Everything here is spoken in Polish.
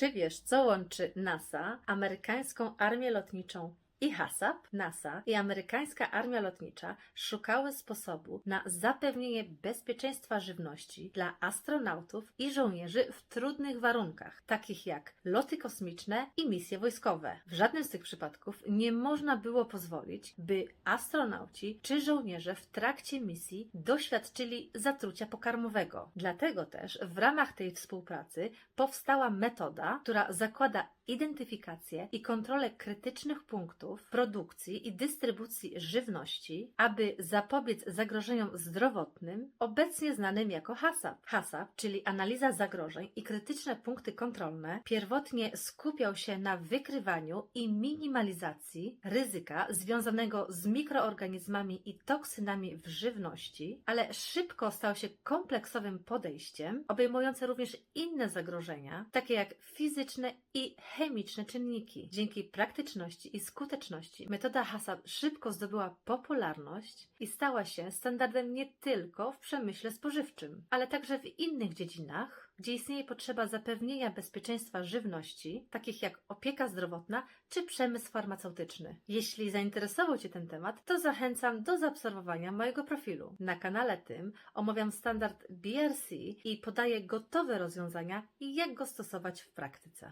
Czy wiesz, co łączy NASA, amerykańską armię lotniczą i HASAP, NASA i amerykańska armia lotnicza szukały sposobu na zapewnienie bezpieczeństwa żywności dla astronautów i żołnierzy w trudnych warunkach, takich jak loty kosmiczne i misje wojskowe. W żadnym z tych przypadków nie można było pozwolić, by astronauci czy żołnierze w trakcie misji doświadczyli zatrucia pokarmowego. Dlatego też w ramach tej współpracy powstała metoda, która zakłada identyfikację i kontrolę krytycznych punktów produkcji i dystrybucji żywności, aby zapobiec zagrożeniom zdrowotnym, obecnie znanym jako HACCP. HACCP, czyli analiza zagrożeń i krytyczne punkty kontrolne, pierwotnie skupiał się na wykrywaniu i minimalizacji ryzyka związanego z mikroorganizmami i toksynami w żywności, ale szybko stał się kompleksowym podejściem, obejmujące również inne zagrożenia, takie jak fizyczne i chemiczne czynniki. Dzięki praktyczności i skuteczności metoda HACCP szybko zdobyła popularność i stała się standardem nie tylko w przemyśle spożywczym, ale także w innych dziedzinach, gdzie istnieje potrzeba zapewnienia bezpieczeństwa żywności, takich jak opieka zdrowotna czy przemysł farmaceutyczny. Jeśli zainteresował Cię ten temat, to zachęcam do zaobserwowania mojego profilu. Na kanale tym omawiam standard BRC i podaję gotowe rozwiązania i jak go stosować w praktyce.